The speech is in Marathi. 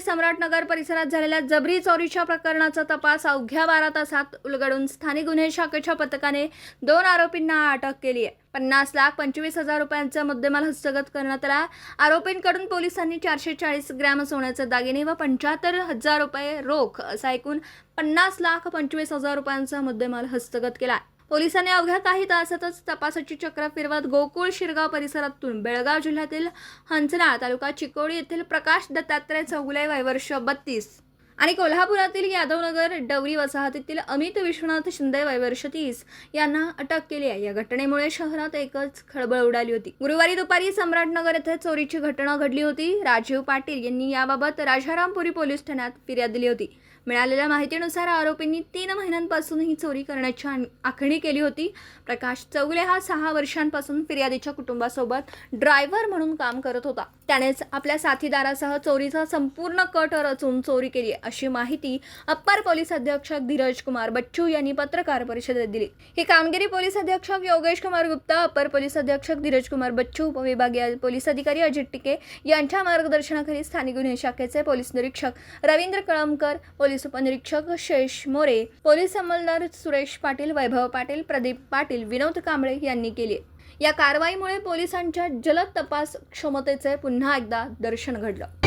सम्राटनगर परिसरात झालेल्या जबरी चोरीच्या प्रकरणाचा तपास अवघ्या बारा तासात उलगडून स्थानिक गुन्हे शाखेच्या पथकाने दोन आरोपींना अटक केली आहे. पन्नास लाख पंचवीस हजार रुपयांचा मुद्देमाल हस्तगत करण्यात आला. आरोपींकडून पोलिसांनी चारशे चाळीस ग्रॅम सोन्याचे दागिने व पंच्याहत्तर हजार रुपये रोख असा एकूण पन्नास लाख पंचवीस हजार रुपयांचा मुद्देमाल हस्तगत केला आहे. पोलिसांनी अवघ्या काही तासातच तपासाची चक्र फिरवत गोकुळ शिरगाव परिसरातून बेळगाव जिल्ह्यातील हंचना तालुका चिकोडी येथील प्रकाश दत्तात्रय चौगुले वयवर्ष बत्तीस आणि कोल्हापुरातील यादवनगर डवरी वसाहतीतील अमित विश्वनाथ शिंदे वयवर्ष तीस यांना अटक केली आहे. या घटनेमुळे शहरात एकच खळबळ उडाली होती. गुरुवारी दुपारी सम्राटनगर येथे चोरीची घटना घडली होती. राजीव पाटील यांनी याबाबत राजारामपुरी पोलीस ठाण्यात फिर्याद दिली होती. मिळालेल्या माहितीनुसार आरोपींनी तीन महिन्यांपासून ही चोरी करण्याची आण- आखणी केली होती. प्रकाश चौगले हा सहा वर्षांपासून फिर्यादीच्या कुटुंबासोबत ड्रायव्हर म्हणून काम करत होता. त्यानेच आपल्या साथीदारासह चोरीचा संपूर्ण कट रचून चोरी केली अशी माहिती अप्पर पोलीस अधीक्षक धीरज कुमार बच्चू यांनी पत्रकार परिषदेत दिली. ही कामगिरी पोलीस अधीक्षक योगेश कुमार गुप्ता अप्पर पोलीस अधीक्षक धीरज कुमार बच्चू उपविभागीय पोलीस अधिकारी अजित टिके यांच्या मार्गदर्शनाखाली स्थानिक गुन्हे शाखेचे पोलीस निरीक्षक रवींद्र कळमकर पोलीस उपनिरीक्षक शेष मोरे पोलीस अंमलदार सुरेश पाटील वैभव पाटील प्रदीप पाटील विनोद कांबळे यांनी केली या कारवाईमुळे पोलिसांच्या जलद तपास क्षमतेचे पुन्हा एकदा दर्शन घडलं.